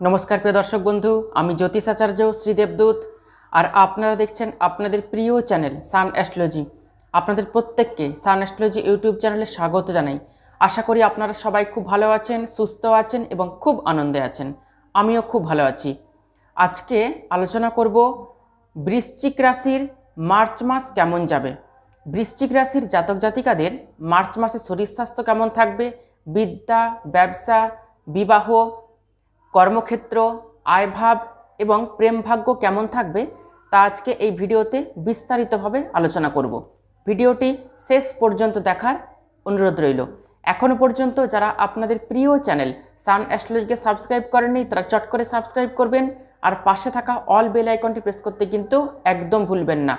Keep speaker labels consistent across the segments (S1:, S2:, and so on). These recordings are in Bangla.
S1: নমস্কার প্রিয় দর্শক বন্ধু, আমি জ্যোতিষ আচার্য শ্রীদেবদূত আর আপনারা দেখছেন আপনাদের প্রিয় চ্যানেল সান অ্যাস্ট্রোলজি। আপনাদের প্রত্যেককে সান অ্যাস্ট্রোলজি ইউটিউব চ্যানেলে স্বাগত জানাই। আশা করি আপনারা সবাই খুব ভালো আছেন, সুস্থ আছেন এবং খুব আনন্দে আছেন। আমিও খুব ভালো আছি। আজকে আলোচনা করব বৃশ্চিক রাশির মার্চ মাস কেমন যাবে? বৃশ্চিক রাশির জাতক জাতিকাদের মার্চ মাসে শরীর স্বাস্থ্য কেমন থাকবে? বিদ্যা, ব্যবসা, বিবাহ কর্মক্ষেত্র, আয়ভাব এবং প্রেম ভাগ্য কেমন থাকবে তা আজকে এই ভিডিওতে বিস্তারিতভাবে আলোচনা করব। ভিডিওটি শেষ পর্যন্ত দেখার অনুরোধ রইল। এখনও পর্যন্ত যারা আপনাদের প্রিয় চ্যানেল সান অ্যাস্ট্রোলজিকে সাবস্ক্রাইব করেননি, তারা চট করে সাবস্ক্রাইব করবেন আর পাশে থাকা অল বেল আইকনটি প্রেস করতে কিন্তু একদম ভুলবেন না।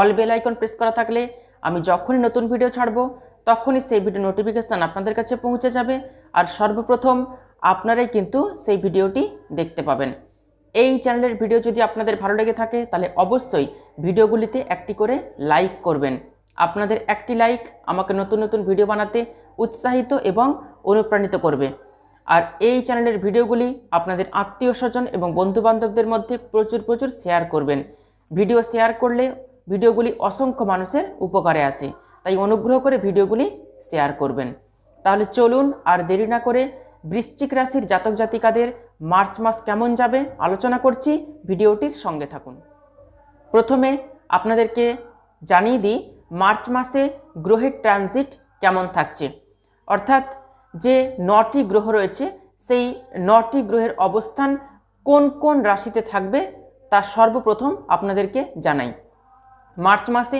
S1: অল বেল আইকন প্রেস করা থাকলে আমি যখনই নতুন ভিডিও ছাড়বো, তখনই সেই ভিডিও নোটিফিকেশান আপনাদের কাছে পৌঁছে যাবে। আর সর্বপ্রথম আপনারাই কিন্তু সেই ভিডিওটি দেখতে পাবেন। এই চ্যানেলের ভিডিও যদি আপনাদের ভালো লেগে থাকে, তাহলে অবশ্যই ভিডিওগুলিতে একটি করে লাইক করবেন। আপনাদের একটি লাইক আমাকে নতুন নতুন ভিডিও বানাতে উৎসাহিত এবং অনুপ্রাণিত করবে। আর এই চ্যানেলের ভিডিওগুলি আপনাদের আত্মীয় স্বজন এবং বন্ধুবান্ধবদের মধ্যে প্রচুর প্রচুর শেয়ার করবেন। ভিডিও শেয়ার করলে ভিডিওগুলি অসংখ্য মানুষের উপকারে আসে। তাই অনুগ্রহ করে ভিডিওগুলি শেয়ার করবেন। তাহলে চলুন আর দেরি না করে বৃশ্চিক রাশির জাতক জাতিকাদের মার্চ মাস কেমন যাবে আলোচনা করছি, ভিডিওটির সঙ্গে থাকুন। প্রথমে আপনাদেরকে জানিয়ে দিই, মার্চ মাসে গ্রহের ট্রানজিট কেমন থাকছে। অর্থাৎ যে নটি গ্রহ রয়েছে, সেই নটি গ্রহের অবস্থান কোন কোন রাশিতে থাকবে, তা সর্বপ্রথম আপনাদেরকে জানাই। মার্চ মাসে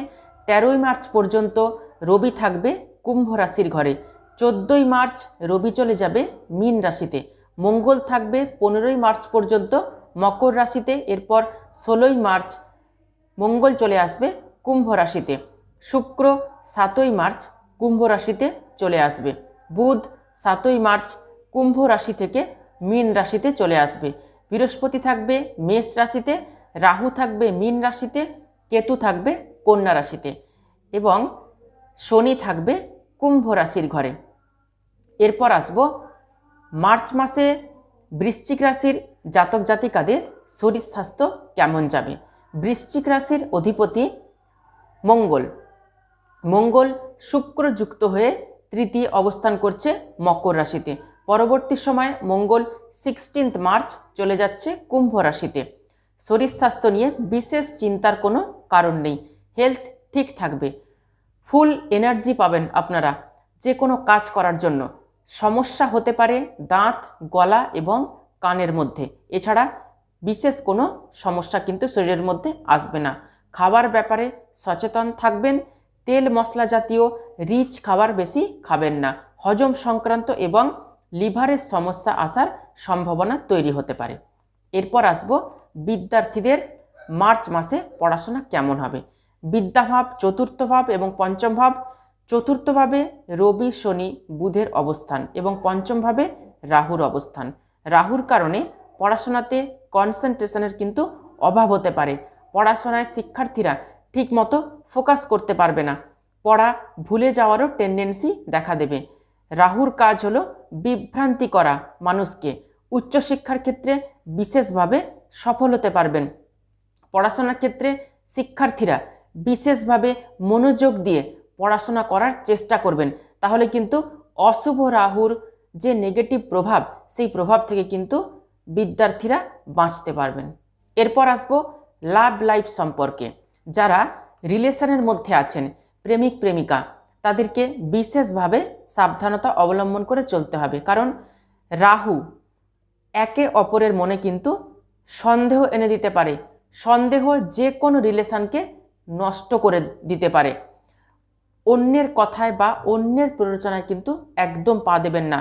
S1: তেরোই মার্চ পর্যন্ত রবি থাকবে কুম্ভ রাশির ঘরে। চোদ্দোই মার্চ রবি চলে যাবে মীন রাশিতে। মঙ্গল থাকবে পনেরোই মার্চ পর্যন্ত, মকর রাশিতে এরপর ষোলোই মার্চ মঙ্গল চলে আসবে কুম্ভ রাশিতে। শুক্র সাতই মার্চ কুম্ভ রাশিতে চলে আসবে। বুধ সাতই মার্চ কুম্ভ রাশি থেকে মীন রাশিতে চলে আসবে। বৃহস্পতি থাকবে মেষ রাশিতে, রাহু থাকবে মীন রাশিতে, কেতু থাকবে কন্যা রাশিতে এবং শনি থাকবে কুম্ভ রাশির ঘরে। এরপর আসব মার্চ মাসে বৃশ্চিক রাশির জাতক জাতিকাদের শরীর স্বাস্থ্য কেমন যাবে? বৃশ্চিক রাশির অধিপতি মঙ্গল। মঙ্গল শুক্র যুক্ত হয়ে তৃতীয় অবস্থান করছে মকর রাশিতে। পরবর্তী সময়ে মঙ্গল সিক্সটিন্থ মার্চ চলে যাচ্ছে কুম্ভ রাশিতে। শরীর স্বাস্থ্য নিয়ে বিশেষ চিন্তার কোনো কারণ নেই। হেলথ ঠিক থাকবে। ফুল এনার্জি পাবেন আপনারা। যে কোনো কাজ করার জন্য। সমস্যা হতে পারে দাঁত, গলা এবং কানের মধ্যে। এছাড়া বিশেষ কোনো সমস্যা কিন্তু শরীরের মধ্যে আসবে না। খাবার ব্যাপারে সচেতন থাকবেন। তেল মশলা জাতীয় রিচ খাবার বেশি খাবেন না। হজম সংক্রান্ত এবং লিভারের সমস্যা আসার সম্ভাবনা তৈরি হতে পারে। এরপর আসব বিদ্যার্থীদের মার্চ মাসে পড়াশোনা কেমন হবে। বিদ্যাভাব, চতুর্থ ভাব এবং পঞ্চম ভাব চতুর্থভাবে রবি, শনি, বুধের অবস্থান এবং পঞ্চমভাবে রাহুর অবস্থান। রাহুর কারণে পড়াশোনাতে কনসেন্ট্রেশনের কিন্তু অভাব হতে পারে। পড়াশোনায় শিক্ষার্থীরা ঠিকমতো ফোকাস করতে পারবে না। পড়া ভুলে যাওয়ারও টেন্ডেন্সি দেখা দেবে। রাহুর কাজ হলো বিভ্রান্তি করা মানুষকে। উচ্চশিক্ষার ক্ষেত্রে বিশেষভাবে সফল হতে পারবেন। পড়াশোনার ক্ষেত্রে শিক্ষার্থীরা বিশেষভাবে মনোযোগ দিয়ে পড়াশোনা করার চেষ্টা করবেন, তাহলে কিন্তু অশুভ রাহুর যে নেগেটিভ প্রভাব, সেই প্রভাব থেকে কিন্তু বিদ্যার্থীরা বাঁচতে পারবেন। এরপর আসব লাভ লাইফ সম্পর্কে। যারা রিলেশনের মধ্যে আছেন, প্রেমিক, প্রেমিকা, তাদেরকে বিশেষভাবে সাবধানতা অবলম্বন করে চলতে হবে। কারণ রাহু একে অপরের মনে কিন্তু সন্দেহ এনে দিতে পারে। সন্দেহ যে কোনো রিলেশনকে নষ্ট করে দিতে পারে। অন্যের কথায় বা অন্যের প্ররোচনায় কিন্তু একদম পা দেবেন না।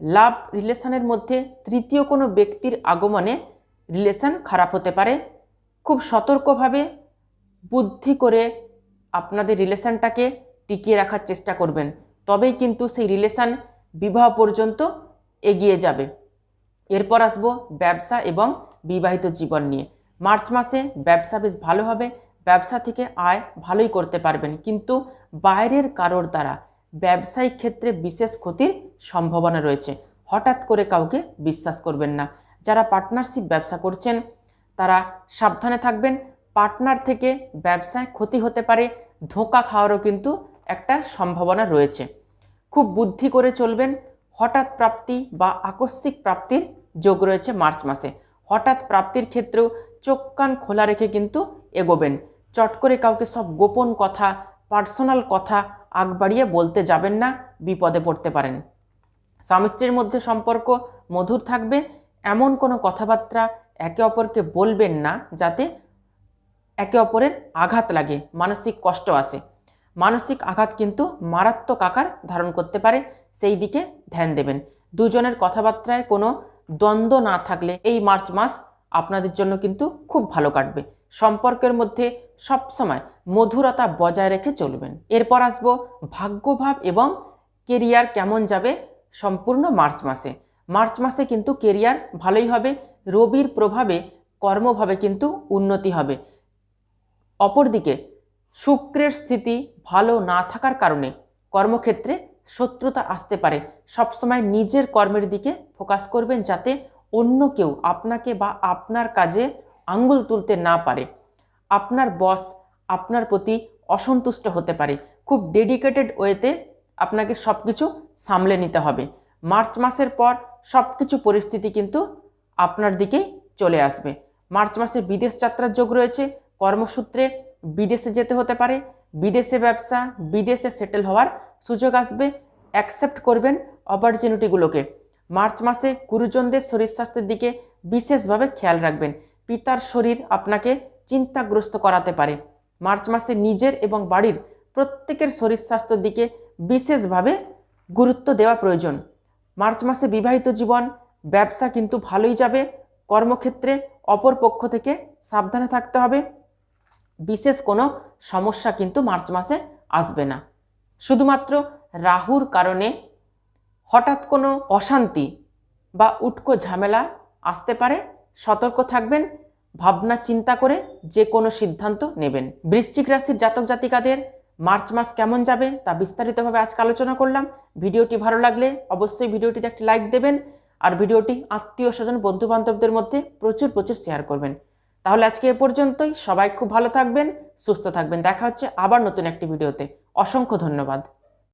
S1: লাভ রিলেশনের মধ্যে তৃতীয় কোনো ব্যক্তির আগমনে রিলেশন খারাপ হতে পারে। খুব সতর্কভাবে বুদ্ধি করে আপনাদের রিলেশনটাকে টিকিয়ে রাখার চেষ্টা করবেন। তবেই কিন্তু সেই রিলেশন বিবাহ পর্যন্ত এগিয়ে যাবে। এরপর আসব ব্যবসা এবং বিবাহিত জীবন নিয়ে। মার্চ মাসে ব্যবসা বেশ ভালো হবে। ব্যবসা থেকে আয় ভালোই করতে পারবেন। কিন্তু বাইরের কারোর দ্বারা ব্যবসায়িক ক্ষেত্রে বিশেষ ক্ষতির সম্ভাবনা রয়েছে। হঠাৎ করে কাউকে বিশ্বাস করবেন না। যারা পার্টনারশিপ ব্যবসা করছেন, তারা সাবধানে থাকবেন। পার্টনার থেকে ব্যবসায় ক্ষতি হতে পারে, ধোঁকা খাওয়ারও কিন্তু একটা সম্ভাবনা রয়েছে। খুব বুদ্ধি করে চলবেন। হঠাৎ প্রাপ্তি বা আকস্মিক প্রাপ্তির যোগ রয়েছে মার্চ মাসে। হঠাৎ প্রাপ্তির ক্ষেত্রেও চোখ কান খোলা রেখে কিন্তু এগোবেন। চট করে কাউকে সব গোপন কথা, পার্সোনাল কথা আগ বাড়িয়ে বলতে যাবেন না, বিপদে পড়তে পারেন। স্বামী স্ত্রীর মধ্যে সম্পর্ক মধুর থাকবে, এমন কোনো কথাবার্তা একে অপরকে বলবেন না যাতে একে অপরের আঘাত লাগে, মানসিক কষ্ট আসে। মানসিক আঘাত কিন্তু মারাত্মক আকার ধারণ করতে পারে, সেই দিকে ধ্যান দেবেন। দুজনের কথাবার্তায় কোনো দ্বন্দ্ব না থাকলে এই মার্চ মাস আপনাদের জন্য কিন্তু খুব ভালো কাটবে। সম্পর্কের মধ্যে সবসময় মধুরতা বজায় রেখে চলবেন। এরপর আসব ভাগ্যভাব এবং কেরিয়ার কেমন যাবে সম্পূর্ণ মার্চ মাসে। মার্চ মাসে কিন্তু কেরিয়ার ভালোই হবে, রবির প্রভাবে কর্মভাবে কিন্তু উন্নতি হবে। অপরদিকে শুক্রের স্থিতি ভালো না থাকার কারণে কর্মক্ষেত্রে শত্রুতা আসতে পারে। সবসময় নিজের কর্মের দিকে ফোকাস করবেন যাতে অন্য কেউ আপনাকে বা আপনার কাজে আঙ্গুল তুলতে না পারে। আপনার বস আপনার প্রতি অসন্তুষ্ট হতে পারে। খুব ডেডিকেটেড ওয়েতে আপনাকে সব কিছু সামলে নিতে হবে। মার্চ মাসের পর সব কিছু পরিস্থিতি কিন্তু আপনার দিকেই চলে আসবে। মার্চ মাসে বিদেশ যাত্রার যোগ রয়েছে। কর্মসূত্রে বিদেশে যেতে হতে পারে। বিদেশে ব্যবসা, বিদেশে সেটেল হওয়ার সুযোগ আসবে। অ্যাকসেপ্ট করবেন অপরচুনিটিগুলোকে মার্চ মাসে গুরুজনদের শরীর স্বাস্থ্যের দিকে বিশেষভাবে খেয়াল রাখবেন। পিতার শরীর আপনাকে চিন্তাগ্রস্ত করাতে পারে। মার্চ মাসে নিজের এবং বাড়ির প্রত্যেকের শরীর স্বাস্থ্যের দিকে বিশেষভাবে গুরুত্ব দেওয়া প্রয়োজন। মার্চ মাসে বিবাহিত জীবন, ব্যবসা কিন্তু ভালোই যাবে। কর্মক্ষেত্রে অপর পক্ষ থেকে সাবধানে থাকতে হবে। বিশেষ কোনো সমস্যা কিন্তু মার্চ মাসে আসবে না। শুধুমাত্র রাহুর কারণে হঠাৎ কোনো অশান্তি বা উটকো ঝামেলা আসতে পারে। সতর্ক থাকবেন, ভাবনা চিন্তা করে যে কোনো সিদ্ধান্ত নেবেন। বৃশ্চিক রাশির জাতক জাতিকাদের মার্চ মাস কেমন যাবে তা বিস্তারিতভাবে আজকে আলোচনা করলাম। ভিডিওটি ভালো লাগলে অবশ্যই ভিডিওটিতে একটি লাইক দেবেন আর ভিডিওটি আত্মীয় স্বজন বন্ধু বান্ধবদের মধ্যে প্রচুর প্রচুর শেয়ার করবেন। তাহলে আজকে এ পর্যন্তই। সবাই খুব ভালো থাকবেন, সুস্থ থাকবেন। দেখা হচ্ছে আবার নতুন একটি ভিডিওতে। অসংখ্য ধন্যবাদ।